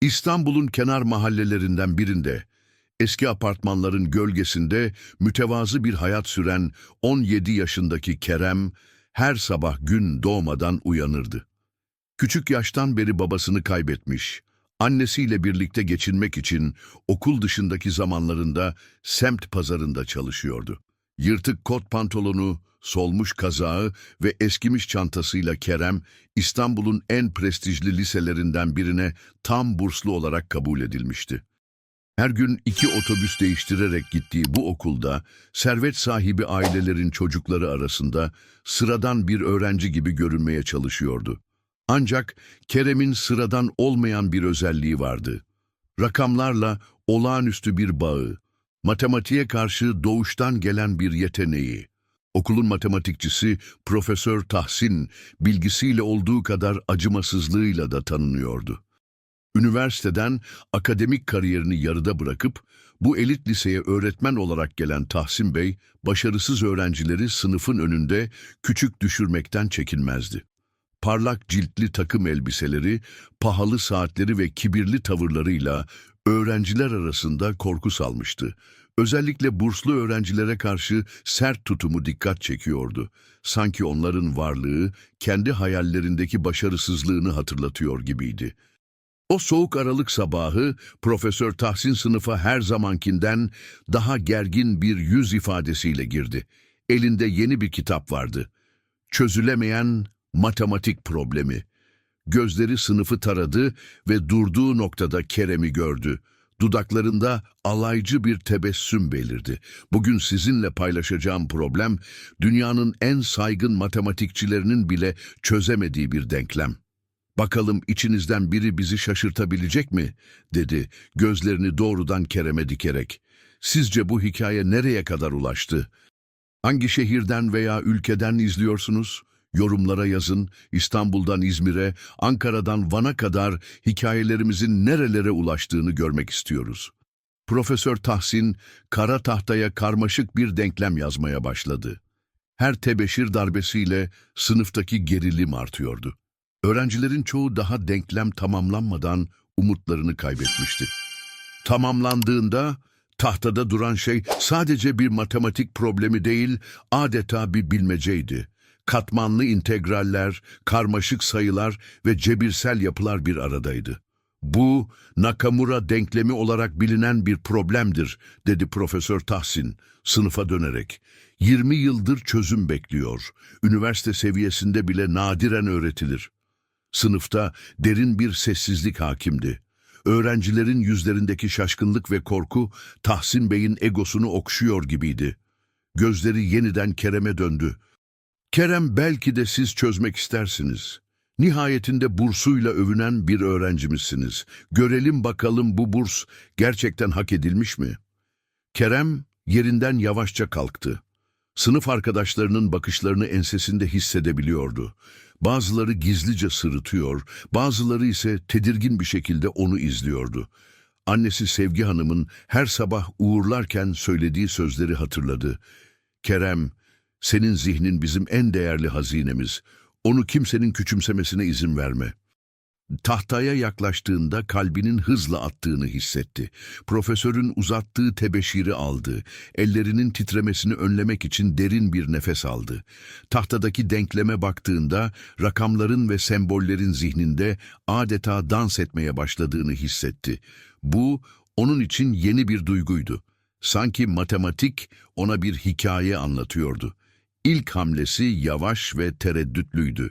İstanbul'un kenar mahallelerinden birinde, eski apartmanların gölgesinde mütevazı bir hayat süren 17 yaşındaki Kerem, her sabah gün doğmadan uyanırdı. Küçük yaştan beri babasını kaybetmiş, annesiyle birlikte geçinmek için okul dışındaki zamanlarında semt pazarında çalışıyordu. Yırtık kot pantolonu, solmuş kazağı ve eskimiş çantasıyla Kerem, İstanbul'un en prestijli liselerinden birine tam burslu olarak kabul edilmişti. Her gün iki otobüs değiştirerek gittiği bu okulda, servet sahibi ailelerin çocukları arasında sıradan bir öğrenci gibi görünmeye çalışıyordu. Ancak Kerem'in sıradan olmayan bir özelliği vardı. Rakamlarla olağanüstü bir bağı, matematiğe karşı doğuştan gelen bir yeteneği. Okulun matematikçisi Profesör Tahsin, bilgisiyle olduğu kadar acımasızlığıyla da tanınıyordu. Üniversiteden akademik kariyerini yarıda bırakıp bu elit liseye öğretmen olarak gelen Tahsin Bey, başarısız öğrencileri sınıfın önünde küçük düşürmekten çekinmezdi. Parlak ciltli takım elbiseleri, pahalı saatleri ve kibirli tavırlarıyla öğrenciler arasında korku salmıştı. Özellikle burslu öğrencilere karşı sert tutumu dikkat çekiyordu. Sanki onların varlığı kendi hayallerindeki başarısızlığını hatırlatıyor gibiydi. O soğuk aralık sabahı Profesör Tahsin sınıfa her zamankinden daha gergin bir yüz ifadesiyle girdi. Elinde yeni bir kitap vardı. Çözülemeyen matematik problemi. Gözleri sınıfı taradı ve durduğu noktada Kerem'i gördü. Dudaklarında alaycı bir tebessüm belirdi. Bugün sizinle paylaşacağım problem, dünyanın en saygın matematikçilerinin bile çözemediği bir denklem. Bakalım içinizden biri bizi şaşırtabilecek mi? dedi gözlerini doğrudan Kerem'e dikerek. Sizce bu hikaye nereye kadar ulaştı? Hangi şehirden veya ülkeden izliyorsunuz? Yorumlara yazın. İstanbul'dan İzmir'e, Ankara'dan Van'a kadar hikayelerimizin nerelere ulaştığını görmek istiyoruz. Profesör Tahsin, kara tahtaya karmaşık bir denklem yazmaya başladı. Her tebeşir darbesiyle sınıftaki gerilim artıyordu. Öğrencilerin çoğu daha denklem tamamlanmadan umutlarını kaybetmişti. Tamamlandığında tahtada duran şey sadece bir matematik problemi değil, adeta bir bilmeceydi. Katmanlı integraller, karmaşık sayılar ve cebirsel yapılar bir aradaydı. Bu, Nakamura denklemi olarak bilinen bir problemdir, dedi Profesör Tahsin, sınıfa dönerek. 20 yıldır çözüm bekliyor. Üniversite seviyesinde bile nadiren öğretilir. Sınıfta derin bir sessizlik hakimdi. Öğrencilerin yüzlerindeki şaşkınlık ve korku Tahsin Bey'in egosunu okşuyor gibiydi. Gözleri yeniden Kerem'e döndü. Kerem belki de siz çözmek istersiniz. Nihayetinde bursuyla övünen bir öğrencimizsiniz. Görelim bakalım bu burs gerçekten hak edilmiş mi? Kerem yerinden yavaşça kalktı. Sınıf arkadaşlarının bakışlarını ensesinde hissedebiliyordu. Bazıları gizlice sırıtıyor, bazıları ise tedirgin bir şekilde onu izliyordu. Annesi Sevgi Hanım'ın her sabah uğurlarken söylediği sözleri hatırladı. Kerem, senin zihnin bizim en değerli hazinemiz. Onu kimsenin küçümsemesine izin verme. Tahtaya yaklaştığında kalbinin hızla attığını hissetti. Profesörün uzattığı tebeşiri aldı. Ellerinin titremesini önlemek için derin bir nefes aldı. Tahtadaki denkleme baktığında rakamların ve sembollerin zihninde adeta dans etmeye başladığını hissetti. Bu onun için yeni bir duyguydu. Sanki matematik ona bir hikaye anlatıyordu. İlk hamlesi yavaş ve tereddütlüydü.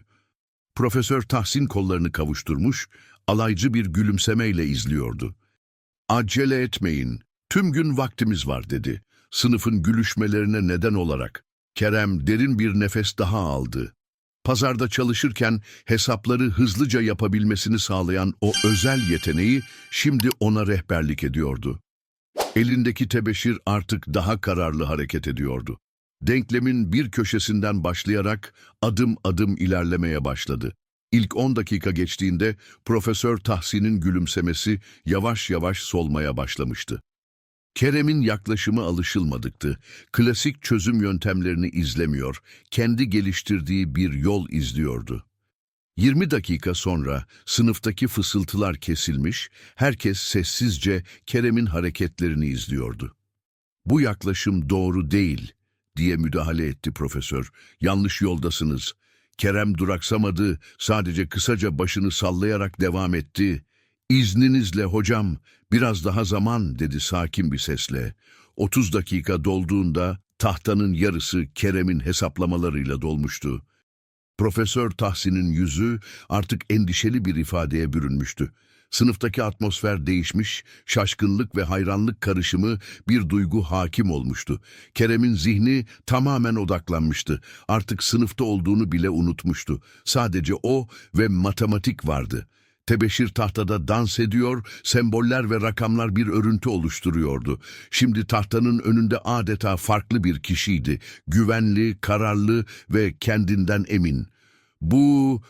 Profesör Tahsin kollarını kavuşturmuş, alaycı bir gülümsemeyle izliyordu. Acele etmeyin, tüm gün vaktimiz var dedi. Sınıfın gülüşmelerine neden olarak. Kerem derin bir nefes daha aldı. Pazarda çalışırken hesapları hızlıca yapabilmesini sağlayan o özel yeteneği şimdi ona rehberlik ediyordu. Elindeki tebeşir artık daha kararlı hareket ediyordu. Denklemin bir köşesinden başlayarak adım adım ilerlemeye başladı. İlk 10 dakika geçtiğinde Profesör Tahsin'in gülümsemesi yavaş yavaş solmaya başlamıştı. Kerem'in yaklaşımı alışılmadıktı. Klasik çözüm yöntemlerini izlemiyor, kendi geliştirdiği bir yol izliyordu. 20 dakika sonra sınıftaki fısıltılar kesilmiş, herkes sessizce Kerem'in hareketlerini izliyordu. Bu yaklaşım doğru değil, diye müdahale etti profesör. Yanlış yoldasınız. Kerem duraksamadı, sadece kısaca başını sallayarak devam etti. İzninizle hocam, biraz daha zaman, dedi sakin bir sesle. 30 dakika dolduğunda tahtanın yarısı Kerem'in hesaplamalarıyla dolmuştu. Profesör Tahsin'in yüzü artık endişeli bir ifadeye bürünmüştü. Sınıftaki atmosfer değişmiş, şaşkınlık ve hayranlık karışımı bir duygu hakim olmuştu. Kerem'in zihni tamamen odaklanmıştı. Artık sınıfta olduğunu bile unutmuştu. Sadece o ve matematik vardı. Tebeşir tahtada dans ediyor, semboller ve rakamlar bir örüntü oluşturuyordu. Şimdi tahtanın önünde adeta farklı bir kişiydi. Güvenli, kararlı ve kendinden emin. Bu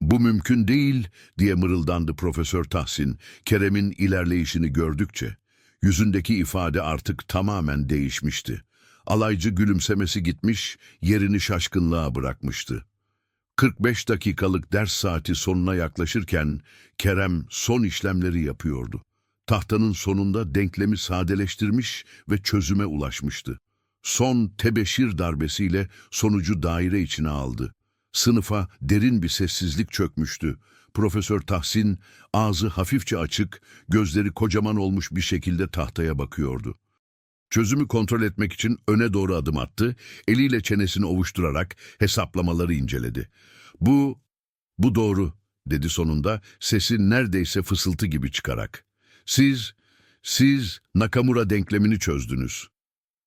bu mümkün değil diye mırıldandı Profesör Tahsin, Kerem'in ilerleyişini gördükçe. Yüzündeki ifade artık tamamen değişmişti. Alaycı gülümsemesi gitmiş, yerini şaşkınlığa bırakmıştı. 45 dakikalık ders saati sonuna yaklaşırken Kerem son işlemleri yapıyordu. Tahtanın sonunda denklemi sadeleştirmiş ve çözüme ulaşmıştı. Son tebeşir darbesiyle sonucu daire içine aldı. Sınıfa derin bir sessizlik çökmüştü. Profesör Tahsin ağzı hafifçe açık, gözleri kocaman olmuş bir şekilde tahtaya bakıyordu. Çözümü kontrol etmek için öne doğru adım attı, eliyle çenesini ovuşturarak hesaplamaları inceledi. Bu, bu doğru, dedi sonunda sesi neredeyse fısıltı gibi çıkarak. Siz, siz Nakamura denklemini çözdünüz.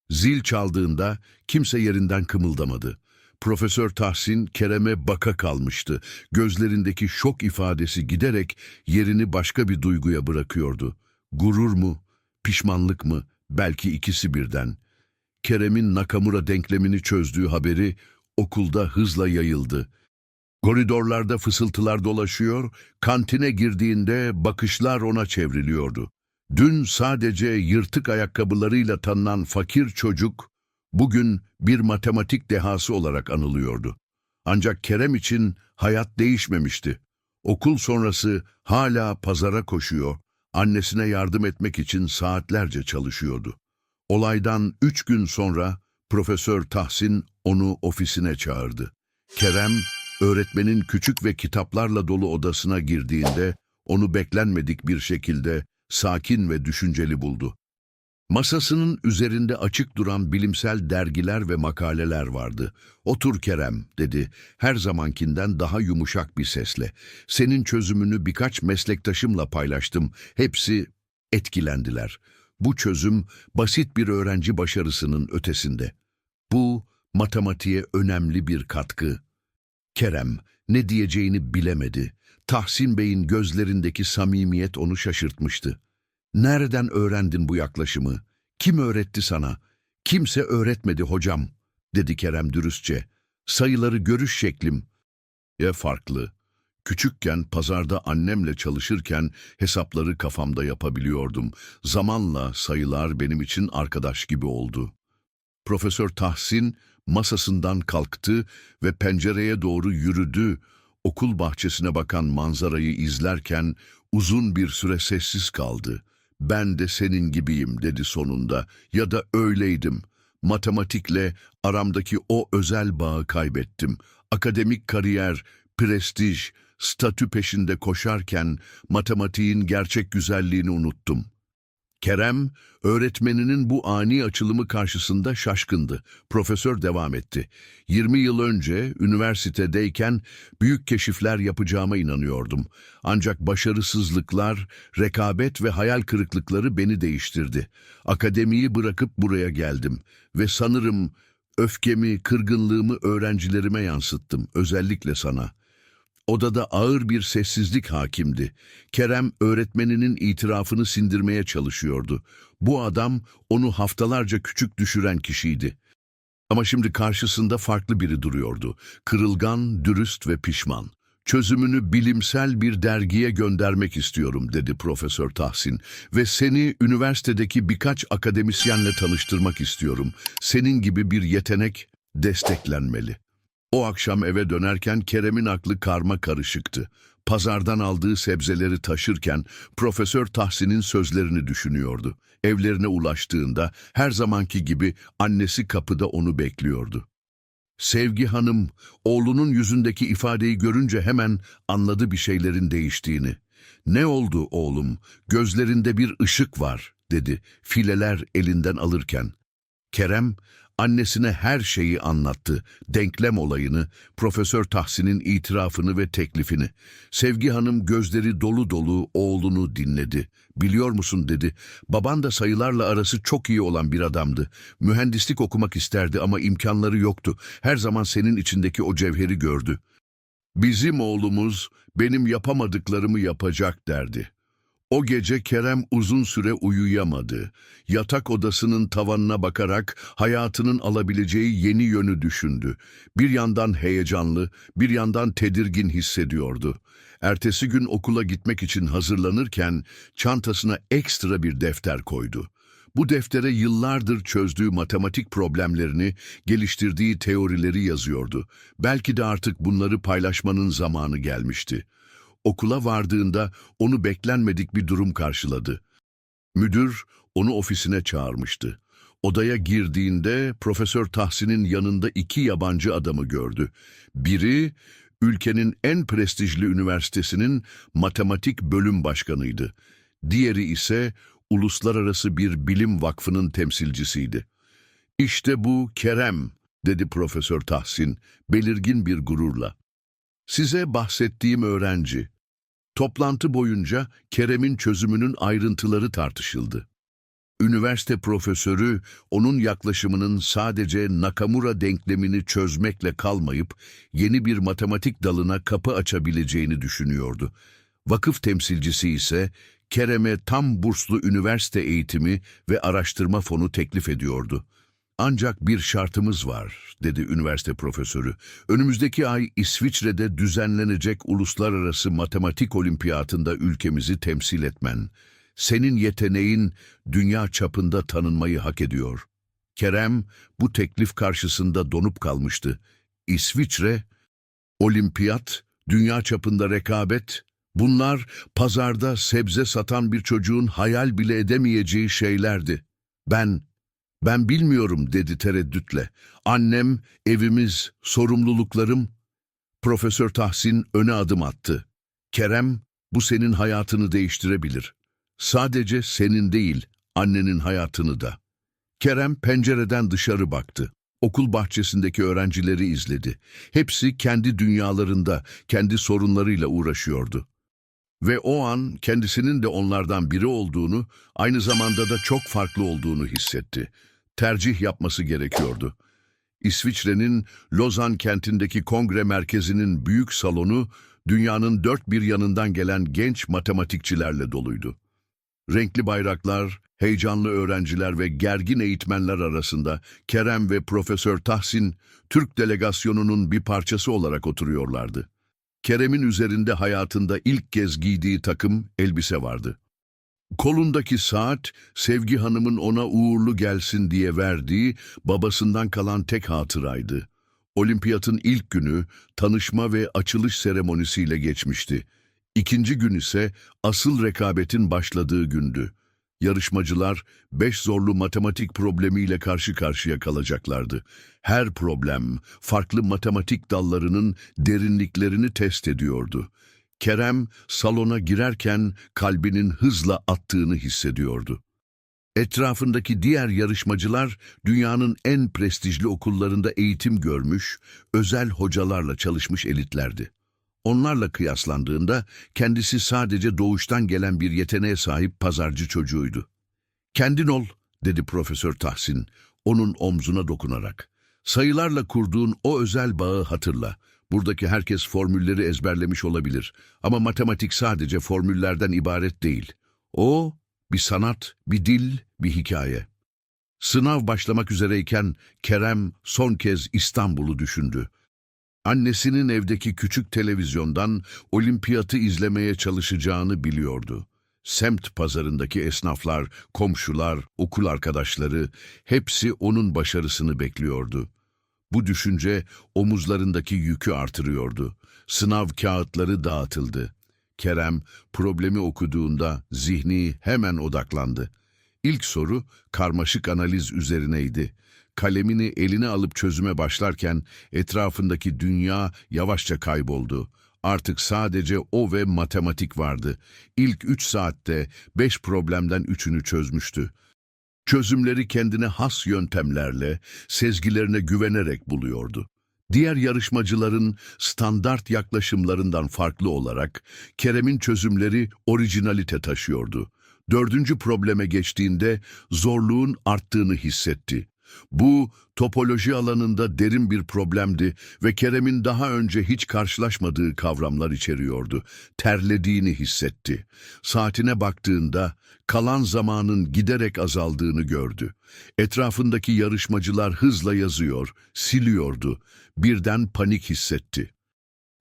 Zil çaldığında kimse yerinden kımıldamadı. Profesör Tahsin Kerem'e baka kalmıştı. Gözlerindeki şok ifadesi giderek yerini başka bir duyguya bırakıyordu. Gurur mu, pişmanlık mı, belki ikisi birden. Kerem'in Nakamura denklemini çözdüğü haberi okulda hızla yayıldı. Koridorlarda fısıltılar dolaşıyor, kantine girdiğinde bakışlar ona çevriliyordu. Dün sadece yırtık ayakkabılarıyla tanınan fakir çocuk, bugün bir matematik dehası olarak anılıyordu. Ancak Kerem için hayat değişmemişti. Okul sonrası hala pazara koşuyor, annesine yardım etmek için saatlerce çalışıyordu. Olaydan üç gün sonra Profesör Tahsin onu ofisine çağırdı. Kerem, öğretmenin küçük ve kitaplarla dolu odasına girdiğinde onu beklenmedik bir şekilde sakin ve düşünceli buldu. Masasının üzerinde açık duran bilimsel dergiler ve makaleler vardı. Otur Kerem, dedi, her zamankinden daha yumuşak bir sesle. Senin çözümünü birkaç meslektaşımla paylaştım. Hepsi etkilendiler. Bu çözüm basit bir öğrenci başarısının ötesinde. Bu matematiğe önemli bir katkı. Kerem ne diyeceğini bilemedi. Tahsin Bey'in gözlerindeki samimiyet onu şaşırtmıştı. Nereden öğrendin bu yaklaşımı? Kim öğretti sana? Kimse öğretmedi hocam, dedi Kerem dürüstçe. Sayıları görüş şeklim. Ya farklı. Küçükken pazarda annemle çalışırken hesapları kafamda yapabiliyordum. Zamanla sayılar benim için arkadaş gibi oldu. Profesör Tahsin masasından kalktı ve pencereye doğru yürüdü. Okul bahçesine bakan manzarayı izlerken uzun bir süre sessiz kaldı. Ben de senin gibiyim dedi sonunda ya da öyleydim. Matematikle aramdaki o özel bağı kaybettim. Akademik kariyer, prestij, statü peşinde koşarken matematiğin gerçek güzelliğini unuttum. Kerem, öğretmeninin bu ani açılımı karşısında şaşkındı. Profesör devam etti. 20 yıl önce üniversitedeyken büyük keşifler yapacağıma inanıyordum. Ancak başarısızlıklar, rekabet ve hayal kırıklıkları beni değiştirdi. Akademiyi bırakıp buraya geldim ve sanırım öfkemi, kırgınlığımı öğrencilerime yansıttım, özellikle sana.'' Odada ağır bir sessizlik hakimdi. Kerem öğretmeninin itirafını sindirmeye çalışıyordu. Bu adam onu haftalarca küçük düşüren kişiydi. Ama şimdi karşısında farklı biri duruyordu. Kırılgan, dürüst ve pişman. Çözümünü bilimsel bir dergiye göndermek istiyorum dedi Profesör Tahsin ve seni üniversitedeki birkaç akademisyenle tanıştırmak istiyorum. Senin gibi bir yetenek desteklenmeli. O akşam eve dönerken Kerem'in aklı karma karışıktı. Pazardan aldığı sebzeleri taşırken Profesör Tahsin'in sözlerini düşünüyordu. Evlerine ulaştığında her zamanki gibi annesi kapıda onu bekliyordu. Sevgi Hanım, oğlunun yüzündeki ifadeyi görünce hemen anladı bir şeylerin değiştiğini. Ne oldu oğlum? Gözlerinde bir ışık var, dedi fileler elinden alırken. Kerem, annesine her şeyi anlattı. Denklem olayını, Profesör Tahsin'in itirafını ve teklifini. Sevgi Hanım gözleri dolu dolu oğlunu dinledi. Biliyor musun dedi. Baban da sayılarla arası çok iyi olan bir adamdı. Mühendislik okumak isterdi ama imkanları yoktu. Her zaman senin içindeki o cevheri gördü. Bizim oğlumuz benim yapamadıklarımı yapacak derdi. O gece Kerem uzun süre uyuyamadı. Yatak odasının tavanına bakarak hayatının alabileceği yeni yönü düşündü. Bir yandan heyecanlı, bir yandan tedirgin hissediyordu. Ertesi gün okula gitmek için hazırlanırken çantasına ekstra bir defter koydu. Bu deftere yıllardır çözdüğü matematik problemlerini, geliştirdiği teorileri yazıyordu. Belki de artık bunları paylaşmanın zamanı gelmişti. Okula vardığında onu beklenmedik bir durum karşıladı. Müdür onu ofisine çağırmıştı. Odaya girdiğinde Profesör Tahsin'in yanında iki yabancı adamı gördü. Biri ülkenin en prestijli üniversitesinin matematik bölüm başkanıydı. Diğeri ise uluslararası bir bilim vakfının temsilcisiydi. İşte bu Kerem, dedi Profesör Tahsin, belirgin bir gururla. Size bahsettiğim öğrenci. Toplantı boyunca Kerem'in çözümünün ayrıntıları tartışıldı. Üniversite profesörü onun yaklaşımının sadece Nakamura denklemini çözmekle kalmayıp yeni bir matematik dalına kapı açabileceğini düşünüyordu. Vakıf temsilcisi ise Kerem'e tam burslu üniversite eğitimi ve araştırma fonu teklif ediyordu. Ancak bir şartımız var, dedi üniversite profesörü. Önümüzdeki ay İsviçre'de düzenlenecek uluslararası matematik olimpiyatında ülkemizi temsil etmen. Senin yeteneğin dünya çapında tanınmayı hak ediyor. Kerem bu teklif karşısında donup kalmıştı. İsviçre, olimpiyat, dünya çapında rekabet, bunlar pazarda sebze satan bir çocuğun hayal bile edemeyeceği şeylerdi. Ben ben bilmiyorum dedi tereddütle. Annem, evimiz, sorumluluklarım. Profesör Tahsin öne adım attı. Kerem, bu senin hayatını değiştirebilir. Sadece senin değil, annenin hayatını da. Kerem pencereden dışarı baktı. Okul bahçesindeki öğrencileri izledi. Hepsi kendi dünyalarında, kendi sorunlarıyla uğraşıyordu. Ve o an kendisinin de onlardan biri olduğunu, aynı zamanda da çok farklı olduğunu hissetti tercih yapması gerekiyordu. İsviçre'nin Lozan kentindeki kongre merkezinin büyük salonu dünyanın dört bir yanından gelen genç matematikçilerle doluydu. Renkli bayraklar, heyecanlı öğrenciler ve gergin eğitmenler arasında Kerem ve Profesör Tahsin, Türk delegasyonunun bir parçası olarak oturuyorlardı. Kerem'in üzerinde hayatında ilk kez giydiği takım elbise vardı. Kolundaki saat, Sevgi Hanım'ın ona uğurlu gelsin diye verdiği babasından kalan tek hatıraydı. Olimpiyatın ilk günü tanışma ve açılış seremonisiyle geçmişti. İkinci gün ise asıl rekabetin başladığı gündü. Yarışmacılar beş zorlu matematik problemiyle karşı karşıya kalacaklardı. Her problem farklı matematik dallarının derinliklerini test ediyordu. Kerem salona girerken kalbinin hızla attığını hissediyordu. Etrafındaki diğer yarışmacılar dünyanın en prestijli okullarında eğitim görmüş, özel hocalarla çalışmış elitlerdi. Onlarla kıyaslandığında kendisi sadece doğuştan gelen bir yeteneğe sahip pazarcı çocuğuydu. Kendin ol, dedi Profesör Tahsin, onun omzuna dokunarak. Sayılarla kurduğun o özel bağı hatırla. Buradaki herkes formülleri ezberlemiş olabilir ama matematik sadece formüllerden ibaret değil. O bir sanat, bir dil, bir hikaye. Sınav başlamak üzereyken Kerem son kez İstanbul'u düşündü. Annesinin evdeki küçük televizyondan olimpiyatı izlemeye çalışacağını biliyordu. Semt pazarındaki esnaflar, komşular, okul arkadaşları hepsi onun başarısını bekliyordu. Bu düşünce omuzlarındaki yükü artırıyordu. Sınav kağıtları dağıtıldı. Kerem problemi okuduğunda zihni hemen odaklandı. İlk soru karmaşık analiz üzerineydi. Kalemini eline alıp çözüme başlarken etrafındaki dünya yavaşça kayboldu. Artık sadece o ve matematik vardı. İlk üç saatte beş problemden üçünü çözmüştü. Çözümleri kendine has yöntemlerle, sezgilerine güvenerek buluyordu. Diğer yarışmacıların standart yaklaşımlarından farklı olarak Kerem'in çözümleri orijinalite taşıyordu. Dördüncü probleme geçtiğinde zorluğun arttığını hissetti. Bu topoloji alanında derin bir problemdi ve Kerem'in daha önce hiç karşılaşmadığı kavramlar içeriyordu. Terlediğini hissetti. Saatine baktığında kalan zamanın giderek azaldığını gördü. Etrafındaki yarışmacılar hızla yazıyor, siliyordu. Birden panik hissetti.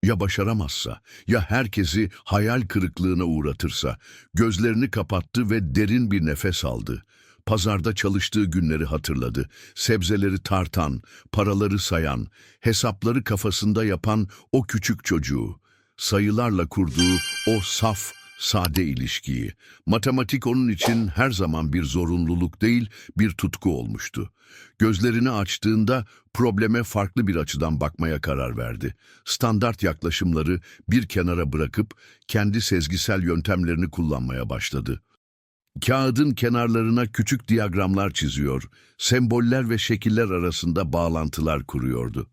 Ya başaramazsa, ya herkesi hayal kırıklığına uğratırsa, gözlerini kapattı ve derin bir nefes aldı. Pazarda çalıştığı günleri hatırladı. Sebzeleri tartan, paraları sayan, hesapları kafasında yapan o küçük çocuğu. Sayılarla kurduğu o saf, sade ilişkiyi. Matematik onun için her zaman bir zorunluluk değil, bir tutku olmuştu. Gözlerini açtığında probleme farklı bir açıdan bakmaya karar verdi. Standart yaklaşımları bir kenara bırakıp kendi sezgisel yöntemlerini kullanmaya başladı. Kağıdın kenarlarına küçük diyagramlar çiziyor, semboller ve şekiller arasında bağlantılar kuruyordu.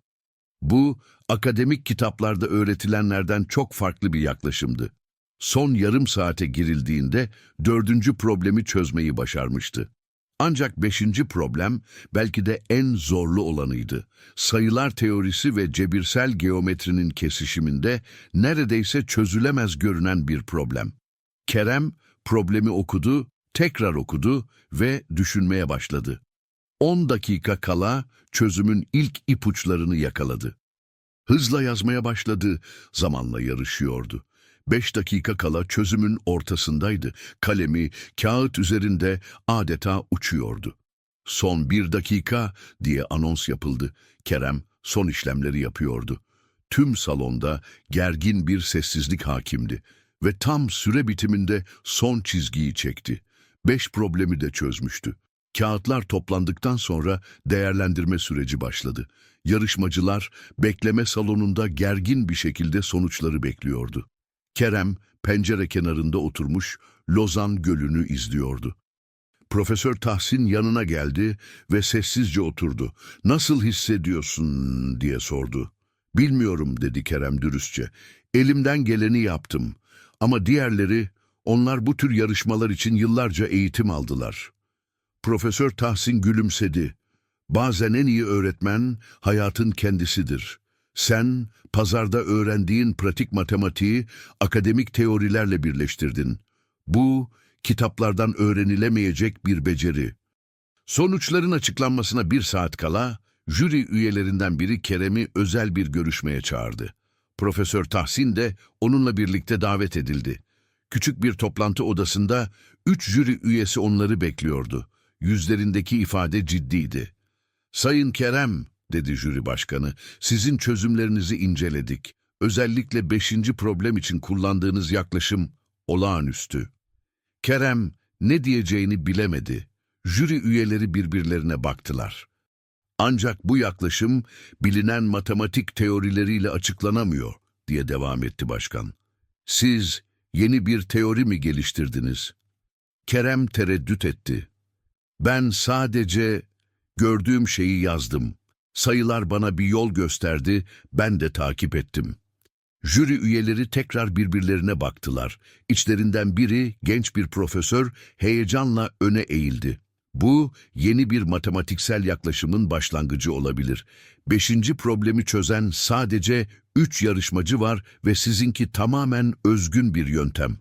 Bu, akademik kitaplarda öğretilenlerden çok farklı bir yaklaşımdı. Son yarım saate girildiğinde dördüncü problemi çözmeyi başarmıştı. Ancak beşinci problem belki de en zorlu olanıydı. Sayılar teorisi ve cebirsel geometrinin kesişiminde neredeyse çözülemez görünen bir problem. Kerem problemi okudu, tekrar okudu ve düşünmeye başladı. 10 dakika kala çözümün ilk ipuçlarını yakaladı. Hızla yazmaya başladı, zamanla yarışıyordu. Beş dakika kala çözümün ortasındaydı. Kalemi kağıt üzerinde adeta uçuyordu. Son bir dakika diye anons yapıldı. Kerem son işlemleri yapıyordu. Tüm salonda gergin bir sessizlik hakimdi ve tam süre bitiminde son çizgiyi çekti. Beş problemi de çözmüştü. Kağıtlar toplandıktan sonra değerlendirme süreci başladı. Yarışmacılar bekleme salonunda gergin bir şekilde sonuçları bekliyordu. Kerem pencere kenarında oturmuş Lozan Gölü'nü izliyordu. Profesör Tahsin yanına geldi ve sessizce oturdu. Nasıl hissediyorsun diye sordu. Bilmiyorum dedi Kerem dürüstçe. Elimden geleni yaptım. Ama diğerleri, onlar bu tür yarışmalar için yıllarca eğitim aldılar. Profesör Tahsin gülümsedi. Bazen en iyi öğretmen hayatın kendisidir. Sen pazarda öğrendiğin pratik matematiği akademik teorilerle birleştirdin. Bu kitaplardan öğrenilemeyecek bir beceri. Sonuçların açıklanmasına bir saat kala jüri üyelerinden biri Kerem'i özel bir görüşmeye çağırdı. Profesör Tahsin de onunla birlikte davet edildi. Küçük bir toplantı odasında üç jüri üyesi onları bekliyordu. Yüzlerindeki ifade ciddiydi. Sayın Kerem, dedi jüri başkanı, sizin çözümlerinizi inceledik. Özellikle beşinci problem için kullandığınız yaklaşım olağanüstü. Kerem ne diyeceğini bilemedi. Jüri üyeleri birbirlerine baktılar. Ancak bu yaklaşım bilinen matematik teorileriyle açıklanamıyor, diye devam etti başkan. Siz yeni bir teori mi geliştirdiniz? Kerem tereddüt etti. Ben sadece gördüğüm şeyi yazdım. Sayılar bana bir yol gösterdi, ben de takip ettim. Jüri üyeleri tekrar birbirlerine baktılar. İçlerinden biri, genç bir profesör, heyecanla öne eğildi. Bu, yeni bir matematiksel yaklaşımın başlangıcı olabilir. Beşinci problemi çözen sadece üç yarışmacı var ve sizinki tamamen özgün bir yöntem.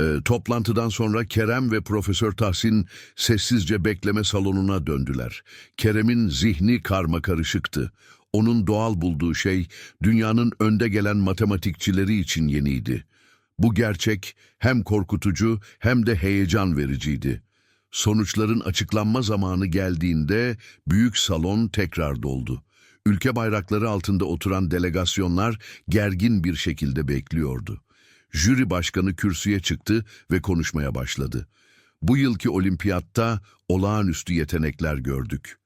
E, toplantıdan sonra Kerem ve Profesör Tahsin sessizce bekleme salonuna döndüler. Kerem'in zihni karma karışıktı. Onun doğal bulduğu şey dünyanın önde gelen matematikçileri için yeniydi. Bu gerçek hem korkutucu hem de heyecan vericiydi. Sonuçların açıklanma zamanı geldiğinde büyük salon tekrar doldu. ülke bayrakları altında oturan delegasyonlar gergin bir şekilde bekliyordu. Jüri başkanı kürsüye çıktı ve konuşmaya başladı. Bu yılki olimpiyatta olağanüstü yetenekler gördük.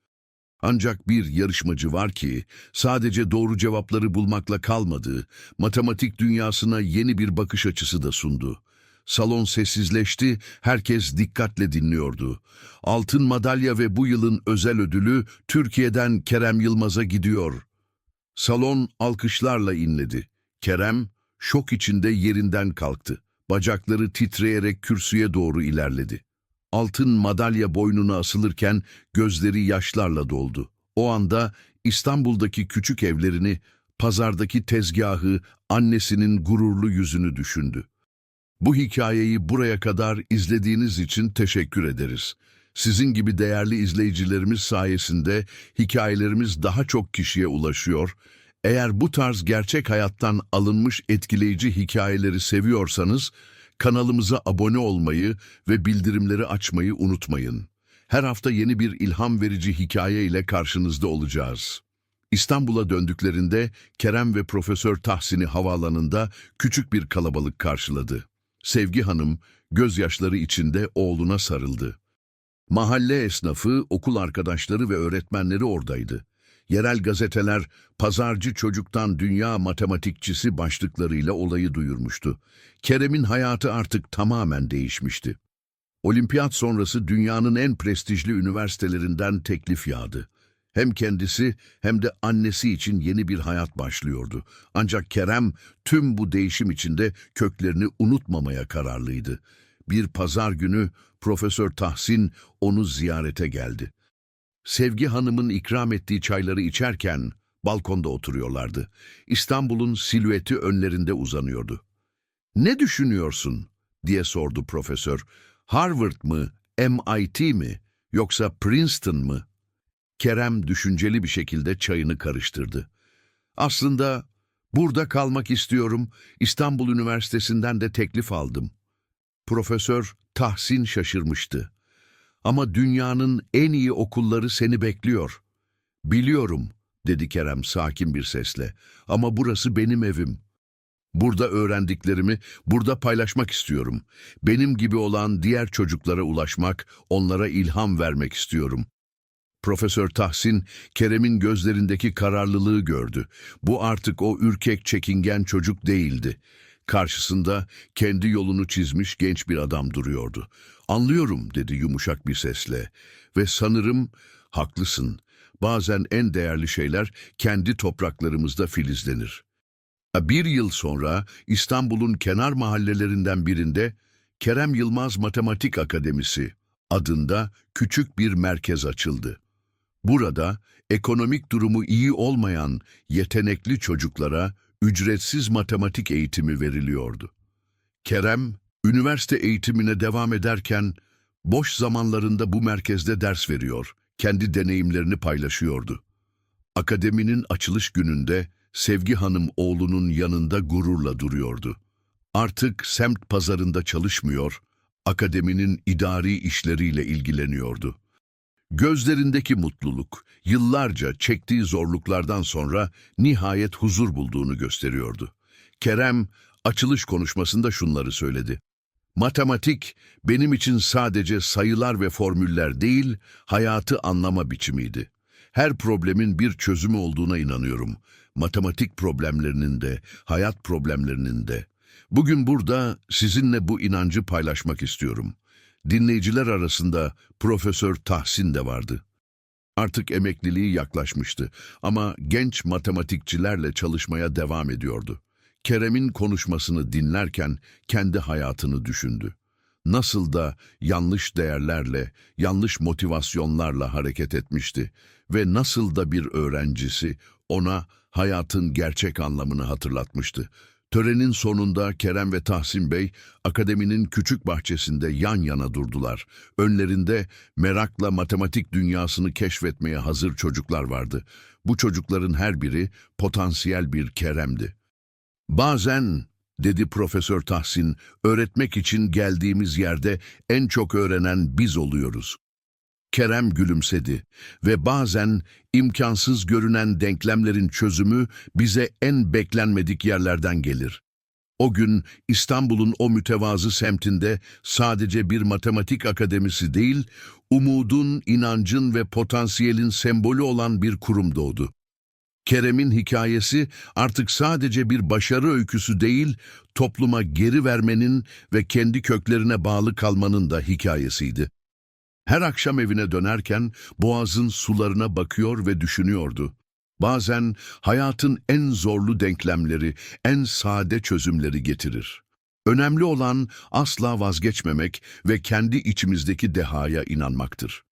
Ancak bir yarışmacı var ki sadece doğru cevapları bulmakla kalmadı, matematik dünyasına yeni bir bakış açısı da sundu. Salon sessizleşti, herkes dikkatle dinliyordu. Altın madalya ve bu yılın özel ödülü Türkiye'den Kerem Yılmaz'a gidiyor. Salon alkışlarla inledi. Kerem şok içinde yerinden kalktı. Bacakları titreyerek kürsüye doğru ilerledi. Altın madalya boynuna asılırken gözleri yaşlarla doldu. O anda İstanbul'daki küçük evlerini, pazardaki tezgahı, annesinin gururlu yüzünü düşündü. Bu hikayeyi buraya kadar izlediğiniz için teşekkür ederiz. Sizin gibi değerli izleyicilerimiz sayesinde hikayelerimiz daha çok kişiye ulaşıyor. Eğer bu tarz gerçek hayattan alınmış etkileyici hikayeleri seviyorsanız, kanalımıza abone olmayı ve bildirimleri açmayı unutmayın. Her hafta yeni bir ilham verici hikaye ile karşınızda olacağız. İstanbul'a döndüklerinde Kerem ve Profesör Tahsin'i havaalanında küçük bir kalabalık karşıladı. Sevgi Hanım gözyaşları içinde oğluna sarıldı. Mahalle esnafı, okul arkadaşları ve öğretmenleri oradaydı. Yerel gazeteler, pazarcı çocuktan dünya matematikçisi başlıklarıyla olayı duyurmuştu. Kerem'in hayatı artık tamamen değişmişti. Olimpiyat sonrası dünyanın en prestijli üniversitelerinden teklif yağdı. Hem kendisi hem de annesi için yeni bir hayat başlıyordu. Ancak Kerem tüm bu değişim içinde köklerini unutmamaya kararlıydı. Bir pazar günü Profesör Tahsin onu ziyarete geldi. Sevgi Hanım'ın ikram ettiği çayları içerken balkonda oturuyorlardı. İstanbul'un silüeti önlerinde uzanıyordu. "Ne düşünüyorsun?" diye sordu profesör. "Harvard mı, MIT mi yoksa Princeton mı?" Kerem düşünceli bir şekilde çayını karıştırdı. Aslında burada kalmak istiyorum. İstanbul Üniversitesi'nden de teklif aldım. Profesör Tahsin şaşırmıştı. Ama dünyanın en iyi okulları seni bekliyor. Biliyorum, dedi Kerem sakin bir sesle. Ama burası benim evim. Burada öğrendiklerimi burada paylaşmak istiyorum. Benim gibi olan diğer çocuklara ulaşmak, onlara ilham vermek istiyorum. Profesör Tahsin, Kerem'in gözlerindeki kararlılığı gördü. Bu artık o ürkek, çekingen çocuk değildi. Karşısında kendi yolunu çizmiş genç bir adam duruyordu. Anlıyorum dedi yumuşak bir sesle ve sanırım haklısın. Bazen en değerli şeyler kendi topraklarımızda filizlenir. Bir yıl sonra İstanbul'un kenar mahallelerinden birinde Kerem Yılmaz Matematik Akademisi adında küçük bir merkez açıldı. Burada ekonomik durumu iyi olmayan yetenekli çocuklara ücretsiz matematik eğitimi veriliyordu. Kerem, üniversite eğitimine devam ederken boş zamanlarında bu merkezde ders veriyor, kendi deneyimlerini paylaşıyordu. Akademinin açılış gününde Sevgi Hanım oğlunun yanında gururla duruyordu. Artık semt pazarında çalışmıyor, akademinin idari işleriyle ilgileniyordu. Gözlerindeki mutluluk, yıllarca çektiği zorluklardan sonra nihayet huzur bulduğunu gösteriyordu. Kerem, açılış konuşmasında şunları söyledi. Matematik, benim için sadece sayılar ve formüller değil, hayatı anlama biçimiydi. Her problemin bir çözümü olduğuna inanıyorum. Matematik problemlerinin de, hayat problemlerinin de. Bugün burada sizinle bu inancı paylaşmak istiyorum. Dinleyiciler arasında Profesör Tahsin de vardı. Artık emekliliği yaklaşmıştı ama genç matematikçilerle çalışmaya devam ediyordu. Kerem'in konuşmasını dinlerken kendi hayatını düşündü. Nasıl da yanlış değerlerle, yanlış motivasyonlarla hareket etmişti ve nasıl da bir öğrencisi ona hayatın gerçek anlamını hatırlatmıştı. Törenin sonunda Kerem ve Tahsin Bey akademinin küçük bahçesinde yan yana durdular. Önlerinde merakla matematik dünyasını keşfetmeye hazır çocuklar vardı. Bu çocukların her biri potansiyel bir Kerem'di. Bazen, dedi Profesör Tahsin, öğretmek için geldiğimiz yerde en çok öğrenen biz oluyoruz. Kerem gülümsedi ve bazen imkansız görünen denklemlerin çözümü bize en beklenmedik yerlerden gelir. O gün İstanbul'un o mütevazı semtinde sadece bir matematik akademisi değil, umudun, inancın ve potansiyelin sembolü olan bir kurum doğdu. Kerem'in hikayesi artık sadece bir başarı öyküsü değil, topluma geri vermenin ve kendi köklerine bağlı kalmanın da hikayesiydi. Her akşam evine dönerken boğazın sularına bakıyor ve düşünüyordu. Bazen hayatın en zorlu denklemleri, en sade çözümleri getirir. Önemli olan asla vazgeçmemek ve kendi içimizdeki dehaya inanmaktır.